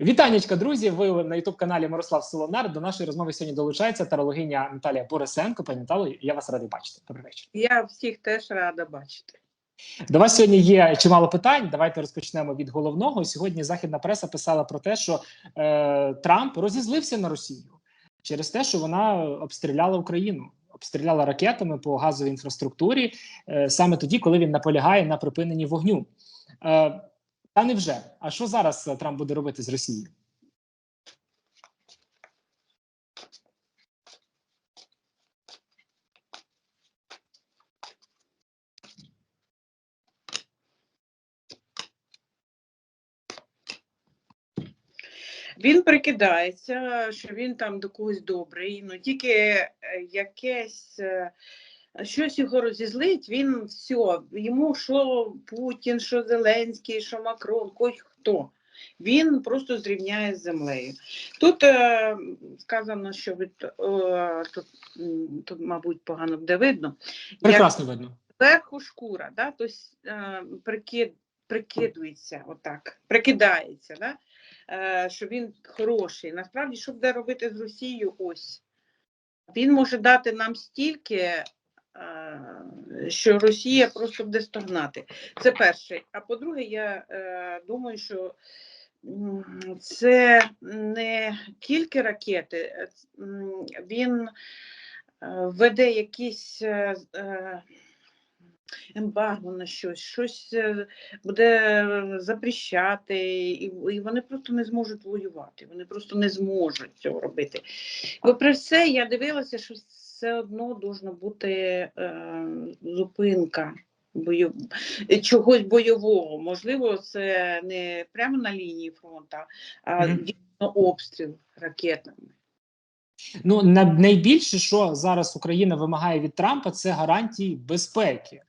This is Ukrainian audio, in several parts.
Вітанечка, друзі! Ви на youtube каналі Мирослав Солонар. До нашої розмови сьогодні долучається тарологиня Наталія Борисенко. Пані Натало, я вас радий бачити. Добрий вечір. Я всіх теж рада бачити. До вас сьогодні є чимало питань. Давайте розпочнемо від головного. Сьогодні західна преса писала про те, що е, Трамп розізлився на Росію через те, що вона обстріляла Україну, обстріляла ракетами по газовій інфраструктурі е, саме тоді, коли він наполягає на припиненні вогню. Та невже? А що зараз е, Трамп буде робити з Росією? Він прикидається, що він там до когось добрий, ну тільки е, якесь е, щось його розізлить, він все, йому що Путін, що Зеленський, що Макрон, хоч хто. Він просто зрівняє з землею. Тут е, сказано, що від, е, тут, тут, мабуть, погано буде видно. як Прекрасно видно. зверху шкура, да? тобто е, прикид, прикидується отак, прикидається, да? е, що він хороший. Насправді, що буде робити з Росією, ось. Він може дати нам стільки, що Росія просто буде стогнати. Це перше. А по-друге, я е, думаю, що це не тільки ракети, е, він е, веде якісь е, е, ембарго на щось, щось е, буде запрещати, і вони просто не зможуть воювати. Вони просто не зможуть цього робити. Попри все, я дивилася, що все одно должна бути е, зупинка бою... чогось бойового. Можливо, це не прямо на лінії фронту, а дійсно обстріл ракетами. Ну на найбільше, що зараз Україна вимагає від Трампа, це гарантії безпеки.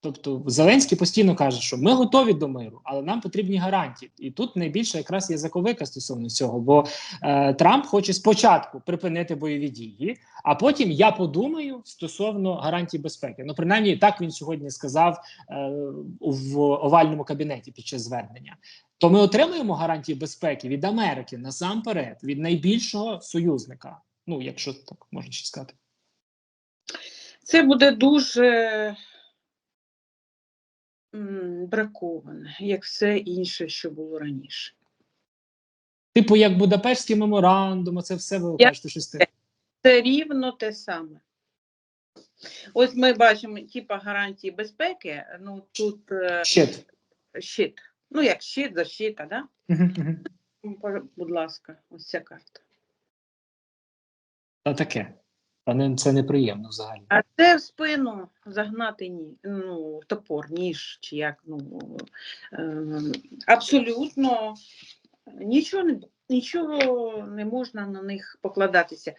Тобто Зеленський постійно каже, що ми готові до миру, але нам потрібні гарантії. І тут найбільше якраз є заковика стосовно цього. Бо е, Трамп хоче спочатку припинити бойові дії, а потім я подумаю стосовно гарантій безпеки. Ну, принаймні, так він сьогодні сказав е, в овальному кабінеті під час звернення. То ми отримуємо гарантії безпеки від Америки насамперед, від найбільшого союзника. Ну, якщо так можна ще сказати. Це буде дуже браковане, як все інше, що було раніше. Типу, як Будапештський меморандум, це все ви кажете, щось таке. Це рівно те саме. Ось ми бачимо типа гарантії безпеки. Ну тут е, Щит. щит. Ну, як щит, защита, да? Будь ласка, ось ця карта. Та таке. Та не, це неприємно взагалі. А це в спину загнати ні, ну, топор, ніж чи як. Ну, е, абсолютно нічого не, нічого не можна на них покладатися.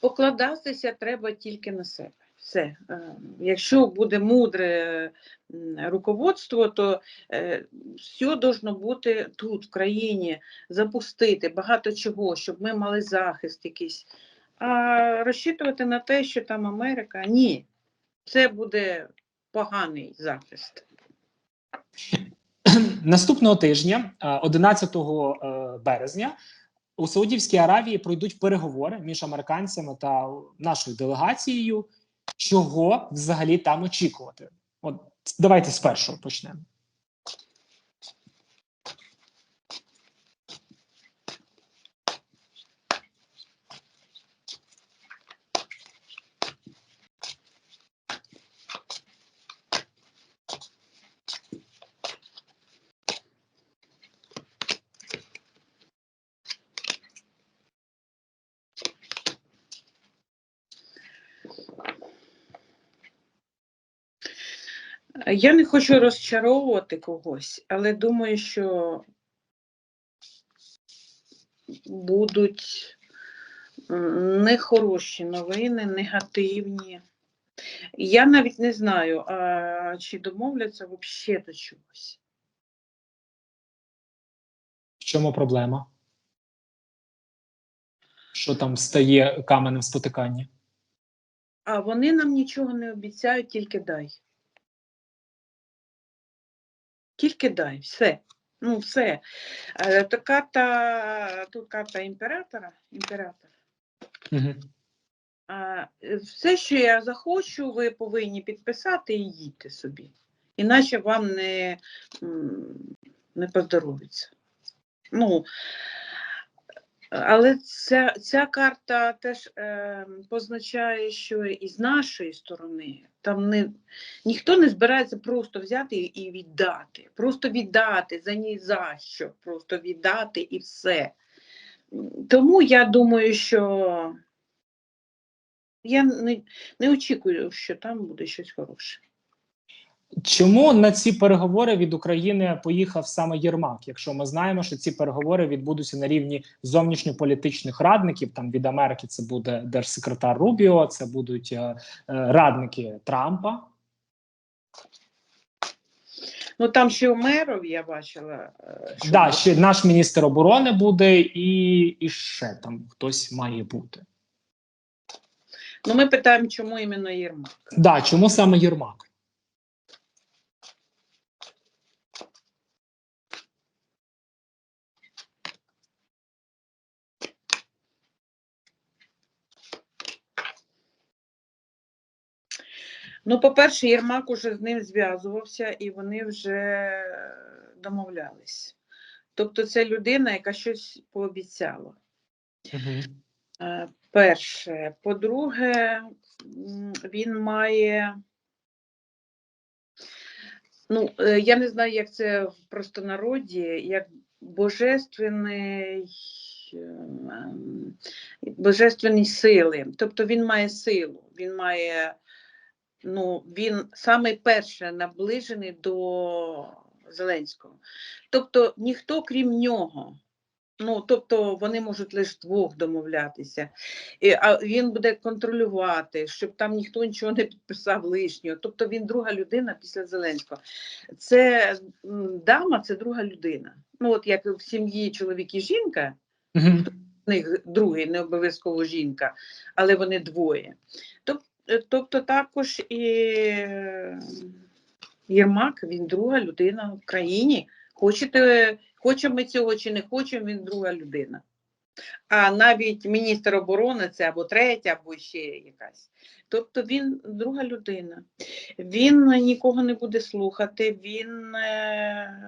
Покладатися треба тільки на себе. Все. Е, Якщо буде мудре руководство, то е, все должно бути тут, в країні, запустити багато чого, щоб ми мали захист якийсь. Розчитувати на те, що там Америка, ні, це буде поганий захист. Наступного тижня, е, 11 е, березня, у Саудівській Аравії пройдуть переговори між американцями та нашою делегацією. Чого взагалі там очікувати? От давайте з першого почнемо. Я не хочу розчаровувати когось, але думаю, що будуть нехороші новини, негативні. Я навіть не знаю, а чи домовляться взагалі до чогось. В чому проблема? Що там стає каменем спотикання? А вони нам нічого не обіцяють, тільки дай. Тільки дай, все. Ну, все. Е, То карта, тут карта імператора. імператор. Угу. А, е, все, що я захочу, ви повинні підписати і їдьте собі. Іначе вам не, не поздоровиться. Ну, але ця, ця карта теж е, позначає, що і з нашої сторони там не, ніхто не збирається просто взяти і- віддати. Просто віддати за ні за що, просто віддати і все. Тому я думаю, що я не, не очікую, що там буде щось хороше. Чому на ці переговори від України поїхав саме Єрмак? Якщо ми знаємо, що ці переговори відбудуться на рівні зовнішньополітичних радників, там від Америки це буде держсекретар Рубіо, це будуть е, е, радники Трампа. Ну там ще у меров я бачила. е, що Да, ще наш міністр оборони буде, і, і ще там хтось має бути. Ну, ми питаємо, чому іменно Єрмак. Да, чому саме Єрмак? Ну, по-перше, Єрмак уже з ним зв'язувався і вони вже домовлялись. Тобто це людина, яка щось пообіцяла. Угу. Перше. По-друге, він має. Ну, е, я не знаю, як це в простонароді, як божественний, ем, божественні сили. Тобто він має силу, він має, ну, він саме перше наближений до Зеленського. Тобто ніхто крім нього. Ну, тобто вони можуть лише двох домовлятися, І, а він буде контролювати, щоб там ніхто нічого не підписав лишнього. Тобто він друга людина після Зеленського. Це дама, це друга людина. Ну, от як в сім'ї чоловік і жінка, Угу. в них другий, не обов'язково жінка, але вони двоє. Тоб- е, Тобто також і е, Єрмак, він друга людина в країні. Хочете, хочемо ми цього чи не хочемо, він друга людина. А навіть міністр оборони це або третя, або ще якась. Тобто він друга людина. Він нікого не буде слухати, він е,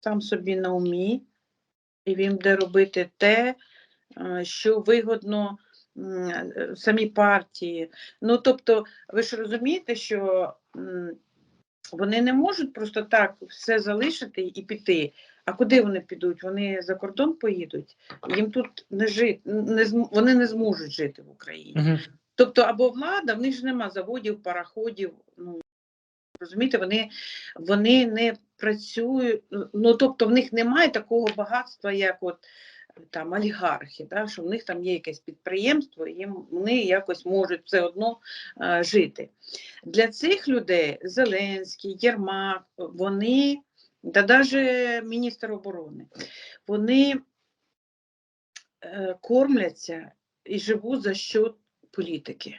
сам собі на умі, і він буде робити те, е, що вигодно е, партії. Ну, тобто, ви ж розумієте, що вони не можуть просто так все залишити і піти. А куди вони підуть? Вони за кордон поїдуть, їм тут не жити, не вони не зможуть жити в Україні. Угу. Тобто, або влада, в них ж нема заводів, пароходів. Ну, розумієте, вони, вони не працюють, ну тобто в них немає такого багатства, як от там олігархи, да, що в них там є якесь підприємство, і вони якось можуть все одно е, жити. Для цих людей Зеленський, Єрмак, вони, та навіть міністр оборони, вони е, кормляться і живуть за що політики.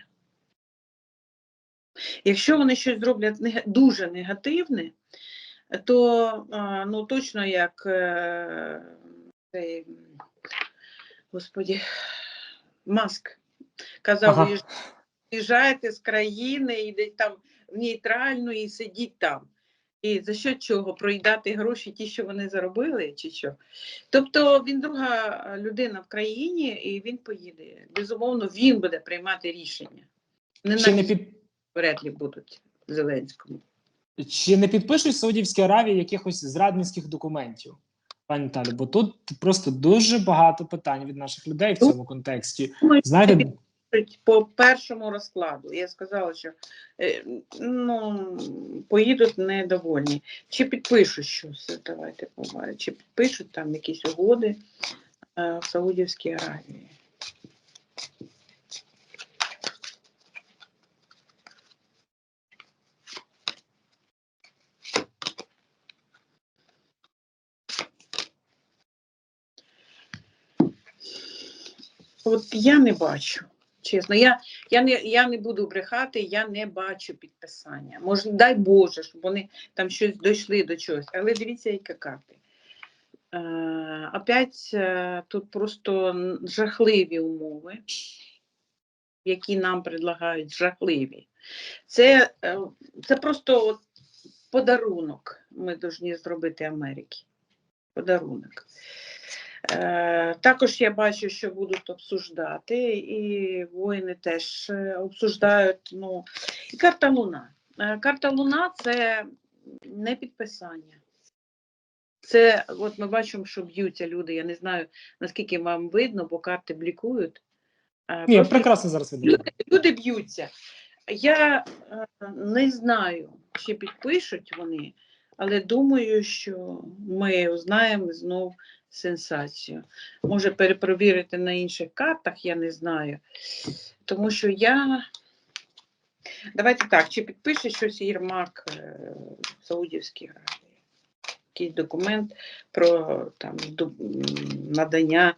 Якщо вони щось зроблять дуже негативне, то а, ну, точно як е, цей, господі, Маск казав, Ага. «Виїж- виїжджайте з країни десь там в нейтральну і сидіть там. І за що чого? Проїдати гроші, ті, що вони заробили, чи що? Тобто він друга людина в країні, і він поїде. Безумовно, він буде приймати рішення. Не Чи не під вряд ли будуть Зеленському. чи не підпишуть Саудівській Аравії якихось зрадницьких документів? Пані Наталі, бо тут просто дуже багато питань від наших людей в цьому контексті. Знаєте, По першому розкладу я сказала, що е, ну, поїдуть недовольні. Чи підпишуть щось? Давайте побачимо. Чи підпишуть там якісь угоди е, в Саудівській Аравії. От я не бачу, Чесно, я, я, не, я не буду брехати, я не бачу підписання. Може, дай Боже, щоб вони там щось дійшли до чогось. Але дивіться, які карти. Е, опять е, тут просто жахливі умови, які нам предлагають, жахливі. Це, е, це просто от подарунок ми повинні зробити Америці. Подарунок. Е, також я бачу, що будуть обсуждати, і воїни теж е, обсуждають. Ну, і карта Луна. Е, карта Луна це не підписання. Це, от ми бачимо, що б'ються люди. Я не знаю, наскільки вам видно, бо карти блікують. Ні, просто прекрасно зараз видно. люди, люди б'ються. Я не знаю, чи підпишуть вони, але думаю, що ми узнаємо знов сенсацію. Може перепровірити на інших картах, я не знаю. Тому що я. Давайте так, чи підпише щось Єрмак е, в Саудівській Аравії? Якийсь документ про там, надання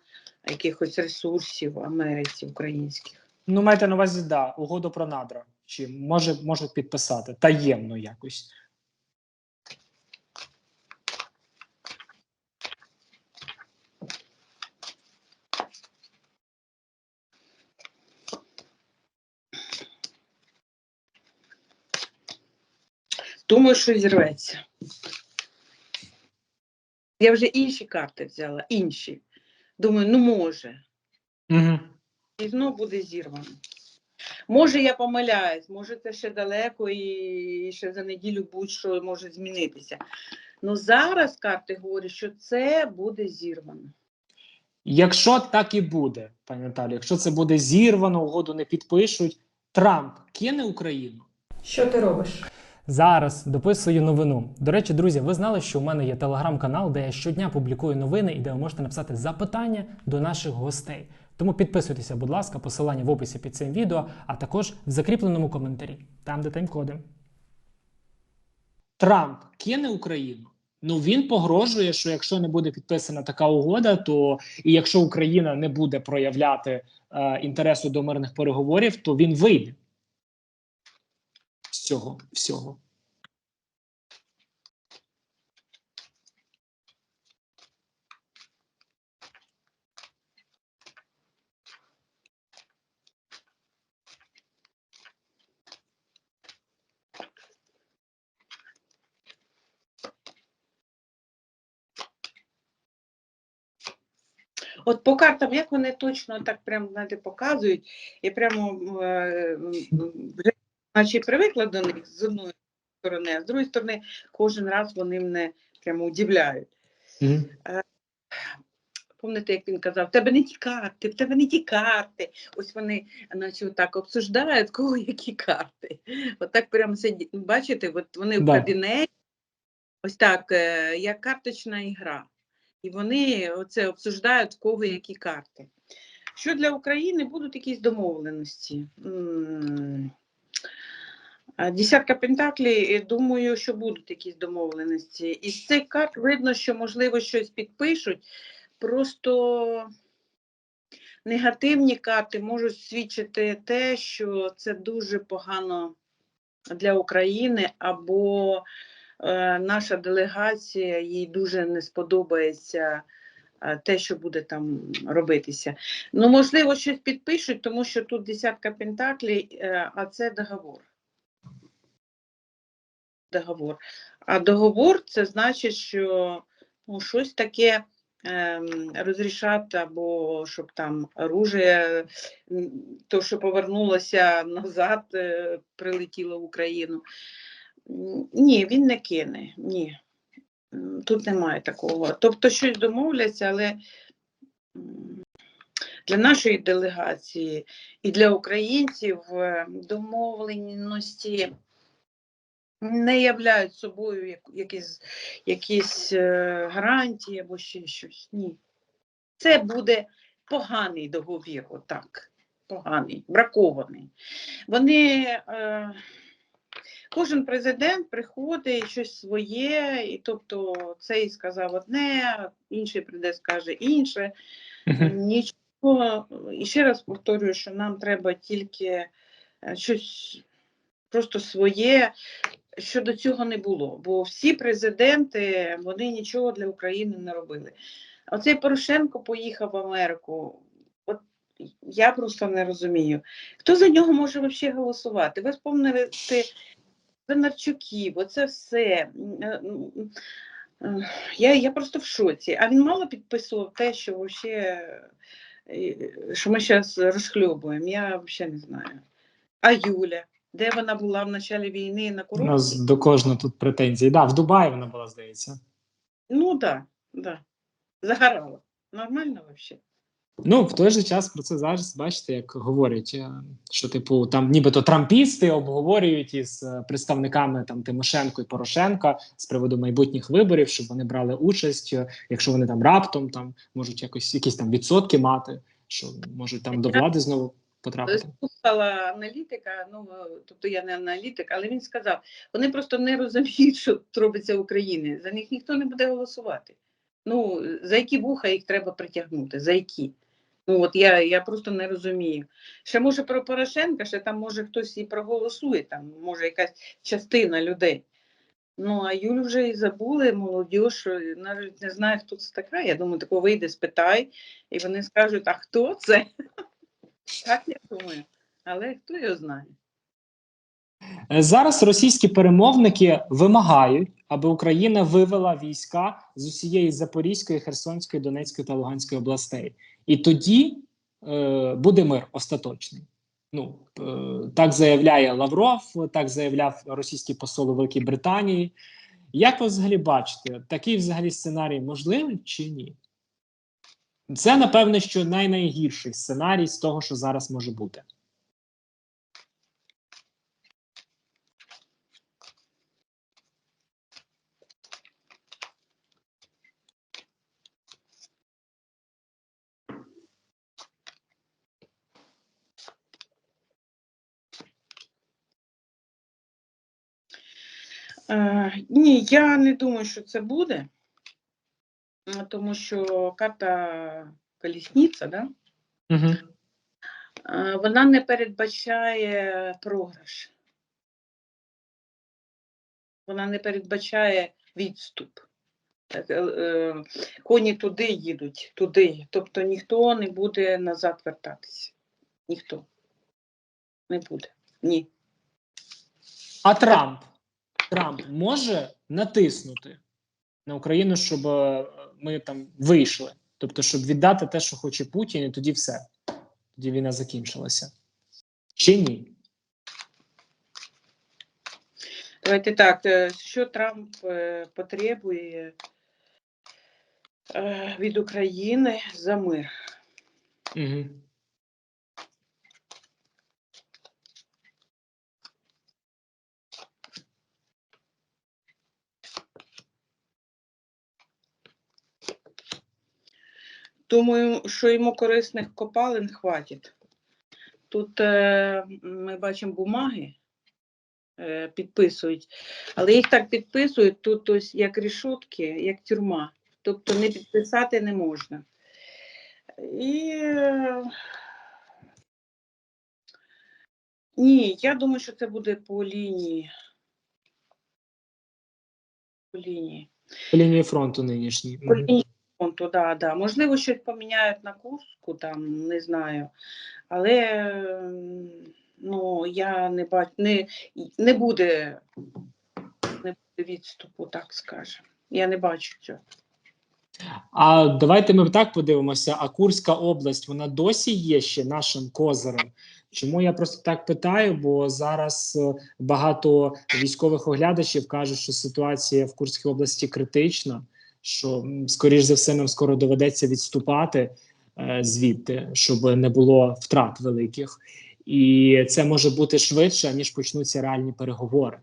якихось ресурсів Америці українських. Ну, маєте на увазі, да, угоду про надра. Чи може можуть підписати таємно якось. Думаю, що зірветься. Я вже інші карти взяла, інші. Думаю, ну може. Угу. І знов буде зірвано. Може, я помиляюсь, може, це ще далеко і ще за неділю будь-що може змінитися. Ну зараз карти говорять, що це буде зірвано. Якщо так і буде, пані Наталі, якщо це буде зірвано, угоду не підпишуть, Трамп кине Україну. Що ти робиш? Зараз дописую новину. До речі, друзі, ви знали, що у мене є телеграм-канал, де я щодня публікую новини і де ви можете написати запитання до наших гостей. Тому підписуйтеся, будь ласка, посилання в описі під цим відео, а також в закріпленому коментарі, там де тайм-коди. Трамп кине Україну. Ну він погрожує, що якщо не буде підписана така угода, то і якщо Україна не буде проявляти е, інтересу до мирних переговорів, то він вийде з цього всього. От по картам, як вони точно так прямо знаєте, показують, я прямо вже наче привикла до них з одної сторони, а з другої сторони, кожен раз вони мене прямо удивляють. Пам'ятаєте, як він казав, в тебе не ті карти, в тебе не ті карти. Ось вони наче отак обсуждають, кого які карти. Отак прямо сидять, бачите, от вони в кабінеті, ось так, е, як карточна ігра. І вони оце обсуждають, в кого які карти. Що для України будуть якісь домовленості? М, а Десятка пентаклей, е, думаю, що будуть якісь домовленості. Із цих карт видно, що можливо щось підпишуть. Просто негативні карти можуть свідчити те, що це дуже погано для України, або е, наша делегація їй дуже не сподобається е, те, що буде там робитися. Ну, можливо, щось підпишуть, тому що тут десятка пентаклей, е, а це договор. Договор. А договор це значить, що ну, щось таке ем, розрішати, або щоб там оружие, то, що повернулося назад, е, прилетіло в Україну. Ні, він не кине. Ні. Тут немає такого. Тобто щось домовляться, але для нашої делегації і для українців е, домовленості не являють собою якісь, якісь е, гарантії або ще щось. Ні. Це буде поганий договір, отак. Поганий, бракований. Вони, е, кожен президент приходить щось своє, і тобто цей сказав одне, інший прийде, скаже інше. Нічого І ще раз повторюю, що нам треба тільки е, щось просто своє, що до цього не було. Бо всі президенти вони нічого для України не робили. Оцей Порошенко поїхав в Америку. От я просто не розумію. Хто за нього може взагалі голосувати? Ви спомнили Венарчуків, оце все. Я, я просто в шоці. А він мало підписував те, що вообще, е, що ми зараз розхльобуємо. Я взагалі не знаю. А Юля, де вона була в початку війни на У нас до кожного тут претензії. Да, в Дубаї вона була, здається. Ну так, да, да. загорала. Нормально взагалі. Ну, в той же час про це зараз бачите, як говорять, е, що типу там нібито трампісти обговорюють із е, представниками там Тимошенко і Порошенка з приводу майбутніх виборів, щоб вони брали участь, е, якщо вони там раптом там можуть якось якісь там відсотки мати, що можуть там до влади знову потрапити. Слухала аналітика, ну тобто я не аналітик, але він сказав, вони просто не розуміють, що робиться в Україні. За них ніхто не буде голосувати. Ну, за які вуха їх треба притягнути? За які? Ну от я, я просто не розумію. Ще може про Порошенка, ще там може хтось і проголосує, там може якась частина людей. Ну, а Юлю вже і забули, молодь, навіть не знає, хто це така. Я думаю, тако вийде, спитай, і вони скажуть, а хто це? Так я думаю. Але хто його знає? Е, Зараз російські перемовники вимагають, аби Україна вивела війська з усієї Запорізької, Херсонської, Донецької та Луганської областей, і тоді е, буде мир остаточний. Ну е, так заявляє Лавров, так заявляв російський посол у Великій Британії. Як ви взагалі бачите, такий взагалі сценарій можливий чи ні? Це напевне, що найнайгірший сценарій з того, що зараз може бути. Е, ні, я не думаю, що це буде, тому що карта колісниця, да? Угу. вона не передбачає програш. Вона не передбачає відступ. Коні туди їдуть, туди. Тобто ніхто не буде назад вертатися. Ніхто. Не буде. Ні. А Трамп Трамп може натиснути на Україну, щоб е, ми там вийшли, тобто, щоб віддати те, що хоче Путін, і тоді все. Тоді війна закінчилася. Чи ні? Давайте так, е, що Трамп е, потребує від України за мир? Угу. Думаю, що йому корисних копалин хватить. Тут е, ми бачимо бумаги, е, підписують, але їх так підписують, тут ось як рішотки, як тюрма. Тобто не підписати не можна. І е, ні, я думаю, що це буде по лінії. По лінії. По лінії фронту нинішній. По лінії фронту, да, да. Можливо, щось поміняють на Курську, там, не знаю. Але ну, я не бачу, не, не буде, не буде відступу, так скажемо. Я не бачу цього. А давайте ми так подивимося. А Курська область вона досі є ще нашим козирем. Чому я просто так питаю? Бо зараз е, багато військових оглядачів кажуть, що ситуація в Курській області критична, що скоріш за все нам скоро доведеться відступати е, звідти, щоб не було втрат великих, і це може бути швидше ніж почнуться реальні переговори.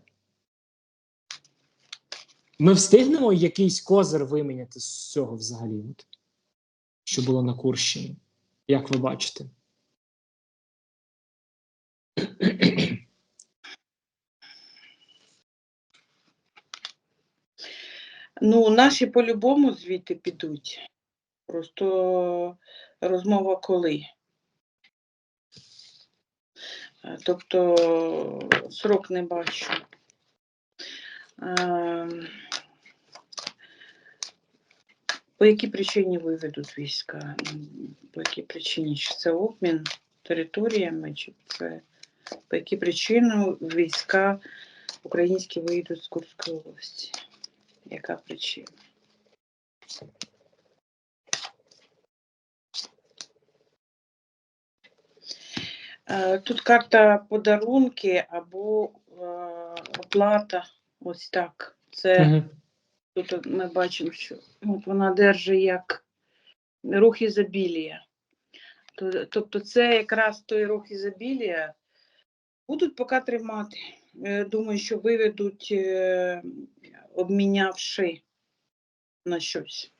Ми встигнемо якийсь козир виміняти з цього взагалі, що було на Курщині, як ви бачите? Ну, наші по-любому звідти підуть. Просто розмова коли. Е, Тобто срок не бачу. Ем, По якій причині виведуть війська? По якій причині? Чи це обмін територіями, чи це по якій причині війська українські виїдуть з Курської області? Яка причина? Е, Тут карта подарунки або е, оплата. Ось так. Це Мгм. тут ми бачимо, що от вона держить як рух ізобілія. Тобто це якраз той рух ізобілія. Будуть поки тримати. Е, Думаю, що виведуть, е, обмінявши на щось.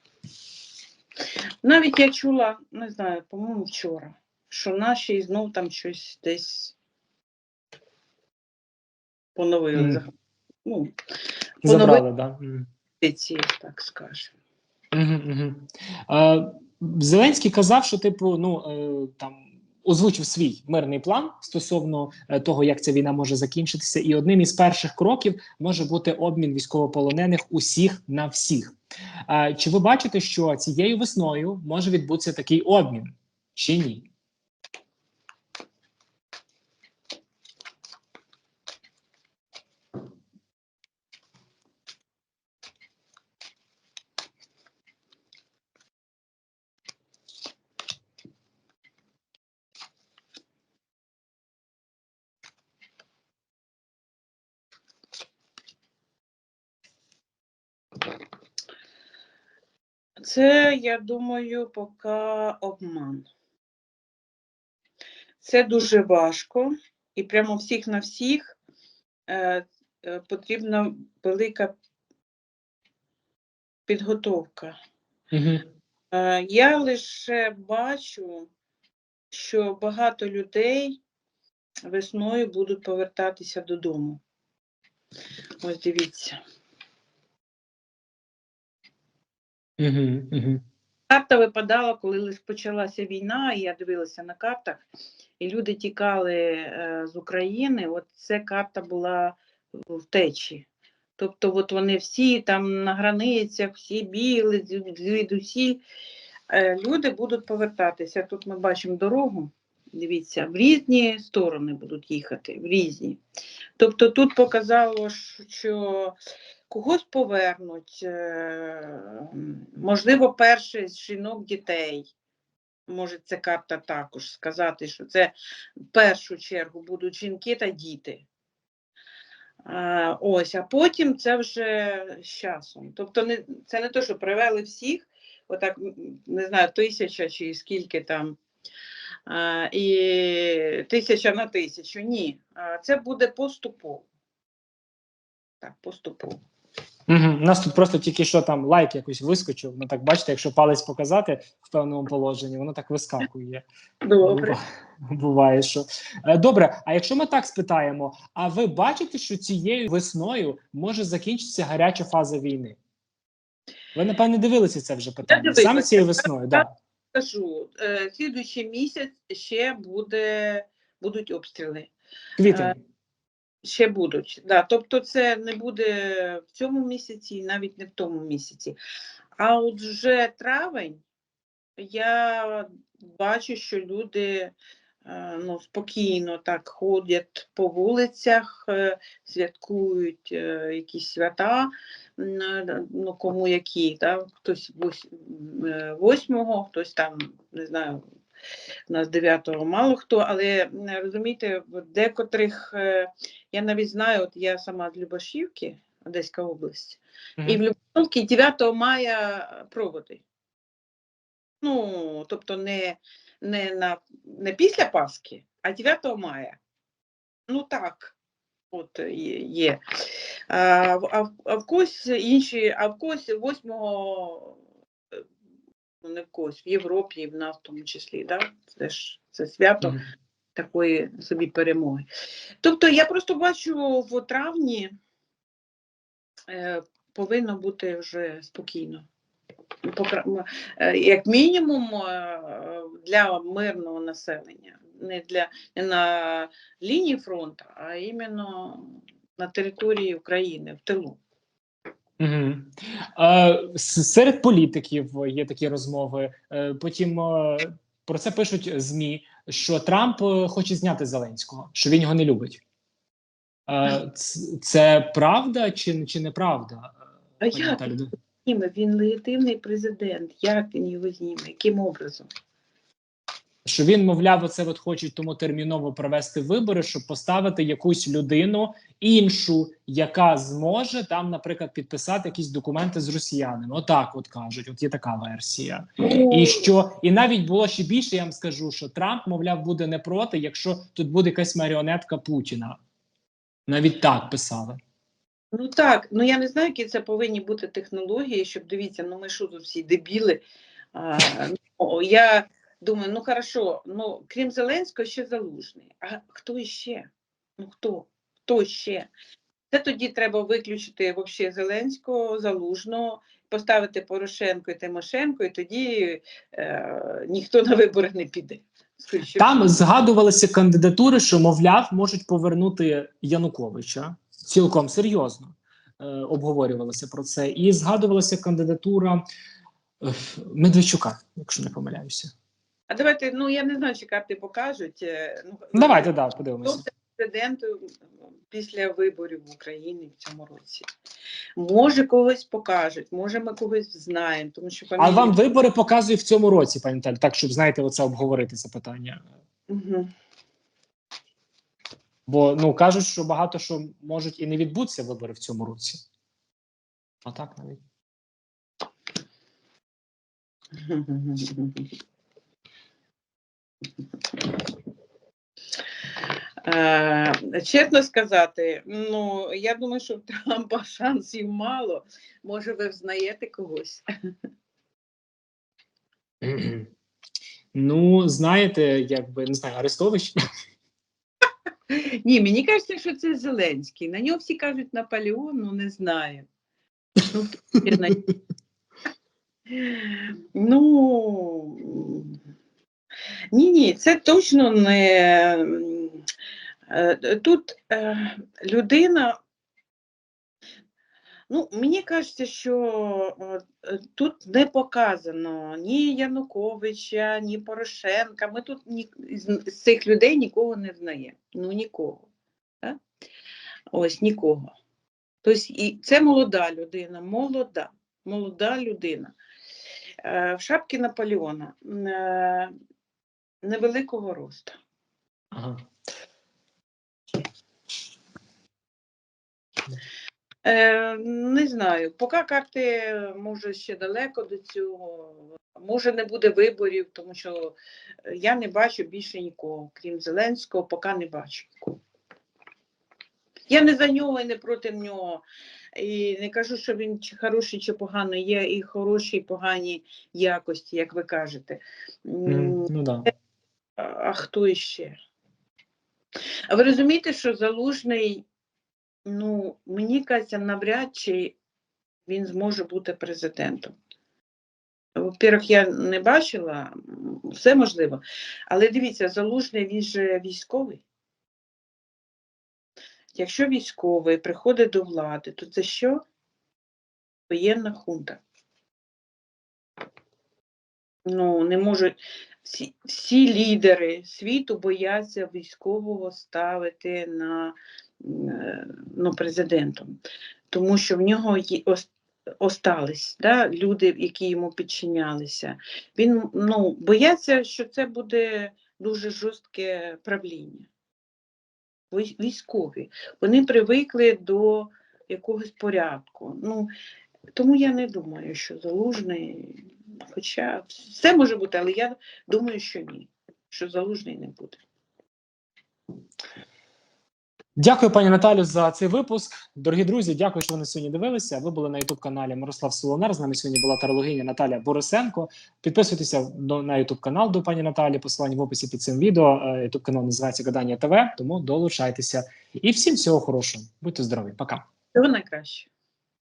Навіть я чула, не знаю, по-моєму, вчора, що наші знов там щось десь поновили. Зах- Ну, Забрали, да? Позиції, так скажемо. Мгм, мгм. Е, Зеленський казав, що типу, ну е, там озвучив свій мирний план стосовно е, того, як ця війна може закінчитися, і одним із перших кроків може бути обмін військовополонених усіх на всіх. Чи ви бачите, що цією весною може відбутися такий обмін, чи ні? Це, я думаю, поки обман. Це дуже важко, і прямо всіх на всіх е, е, потрібна велика підготовка. Угу. Е, Я лише бачу, що багато людей весною будуть повертатися додому. Ось дивіться. Угу. Угу. Карта випадала, коли почалася війна, і я дивилася на картах, і люди тікали е, з України. От ця карта була втечі. Тобто, от вони всі там на границях, всі бігли, звідусі. Е, люди будуть повертатися. Тут ми бачимо дорогу. Дивіться, в різні сторони будуть їхати, в різні. Тобто тут показало, що когось повернуть, е, можливо, перше з жінок дітей. Може, це карта також сказати, що це в першу чергу будуть жінки та діти. Е, Ось, а потім це вже з часом. Тобто, не, це не те, що привели всіх, отак, не знаю, тисяча чи скільки там, е, і тисяча на тисячу. Ні, це буде поступово. Так, поступово. Угу. У нас тут просто тільки що там лайк якось вискочив. Ну так бачите, якщо палець показати в певному положенні, воно так вискакує. Добре. Буває, що Е, добре. А якщо ми так спитаємо, а ви бачите, що цією весною може закінчитися гаряча фаза війни? Ви напевне дивилися це вже питання саме цією весною, да. Кажу, е, слідуючий місяць ще буде, будуть обстріли. Квітень. Ще будуть. Да. Тобто це не буде в цьому місяці, і навіть не в тому місяці. А от вже травень, я бачу, що люди е, ну, спокійно так ходять по вулицях, е, святкують е, якісь свята, ну, кому які, да? хтось вось- е, 8-го, хтось там, не знаю, у нас 9-го мало хто, але розумієте, в декотрих, е, я навіть знаю, от я сама з Любашівки, Одеська область, і в. Любашівці 9 мая проводи. Ну, тобто не, не, на, не після Пасхи, а 9 мая. Ну так, от є. є. А, а, а в когось інші, а в когось 8 ну не в когось, в Європі і в нас в тому числі, да? це ж це свято Мгм. такої собі перемоги. Тобто я просто бачу в травні е, повинно бути вже спокійно. е, як мінімум е, для мирного населення, не для не на лінії фронту, а іменно на території України в тилу. Угу. Е, серед політиків є такі розмови. Е, потім е, про це пишуть ЗМІ, що Трамп е, хоче зняти Зеленського, що він його не любить. Е, ц- це правда чи, чи неправда? А пані як зніме? Він легітимний президент. Як він його зніме? Яким образом? Що він, мовляв, оце от хочуть тому терміново провести вибори, щоб поставити якусь людину іншу, яка зможе там, наприклад, підписати якісь документи з росіянами. Отак, от кажуть, от є така версія. І що і навіть було ще більше, я вам скажу, що Трамп, мовляв, буде не проти, якщо тут буде якась маріонетка Путіна. Навіть так писали. Ну так, ну я не знаю, які це повинні бути технології, щоб дивіться, ну ми що тут всі дебіли. А, ну, я думаю, ну хорошо, ну крім Зеленського, ще залужний. А хто іще? Ну хто? Хто ще? Це тоді треба виключити вообще Зеленського, Залужного, поставити Порошенко і Тимошенко, і тоді е, ніхто на вибори не піде. Скоріше Там згадувалися кандидатури, що, мовляв, можуть повернути Януковича. Цілком серйозно е, обговорювалося про це. І згадувалася кандидатура е, Медведчука, якщо не помиляюся. А давайте, ну я не знаю, чи карти покажуть. е, Ну, Ну, Давайте да, Хто подивимося. буде президентом після виборів в Україні в цьому році? Може, когось покажуть, може, ми когось знаємо, тому що А вам вибори показують в цьому році, пані Наталі, так щоб знаєте, оце обговорити це питання. Мгм. Бо ну кажуть, що багато що можуть і не відбутися вибори в цьому році. А так навіть. Е, Чесно сказати, ну я думаю, що в Трампа шансів мало. Може, ви взнаєте когось? Ну, знаєте, якби не знаю, Арестович. Ні, мені кажеться, що це Зеленський. На нього всі кажуть Наполеон, ну не знаю. Ну, ну ні, ні, це точно не е, тут е, людина. Ну, мені кажеться, що е, тут не показано ні Януковича, ні Порошенка. Ми тут ні, з, цих людей нікого не знаємо. Ну нікого. Так? Ось нікого. Тобто і це молода людина, молода, молода людина. В шапці Наполеона невеликого росту. Ага. Е, не знаю, поки карти може ще далеко до цього. Може не буде виборів, тому що е, я не бачу більше нікого, крім Зеленського, поки не бачу. Я не за нього і не проти нього. І не кажу, що він чи хороший, чи поганий. Є і хороші, і погані якості, як ви кажете. М, Ну да. А, хто іще? А ви розумієте, що залужний, ну, мені кажеться, навряд чи він зможе бути президентом. Во-первых, я не бачила, все можливо. Але дивіться, залужний він же військовий. Якщо військовий приходить до влади, то це що? Воєнна хунта. Ну, не можуть всі, всі лідери світу бояться військового ставити на е, ну, президентом, тому що в нього є, ос- остались да, люди, які йому підчинялися. Він ну, бояться, що це буде дуже жорстке правління. Військові. Вони привикли до якогось порядку. Ну, тому я не думаю, що залужний, хоча все може бути, але я думаю, що ні, що залужний не буде. Дякую, пані Наталю, за цей випуск. Дорогі друзі, дякую, що ви нас сьогодні дивилися. Ви були на youtube каналі Мирослав Солонар. З нами сьогодні була тарологиня Наталя Борисенко. Підписуйтеся на youtube канал до пані Наталі. Посилання в описі під цим відео. Е, youtube канал називається Гадання ТВ, тому долучайтеся. І всім всього хорошого. Будьте здорові. Пока. Всього найкраще.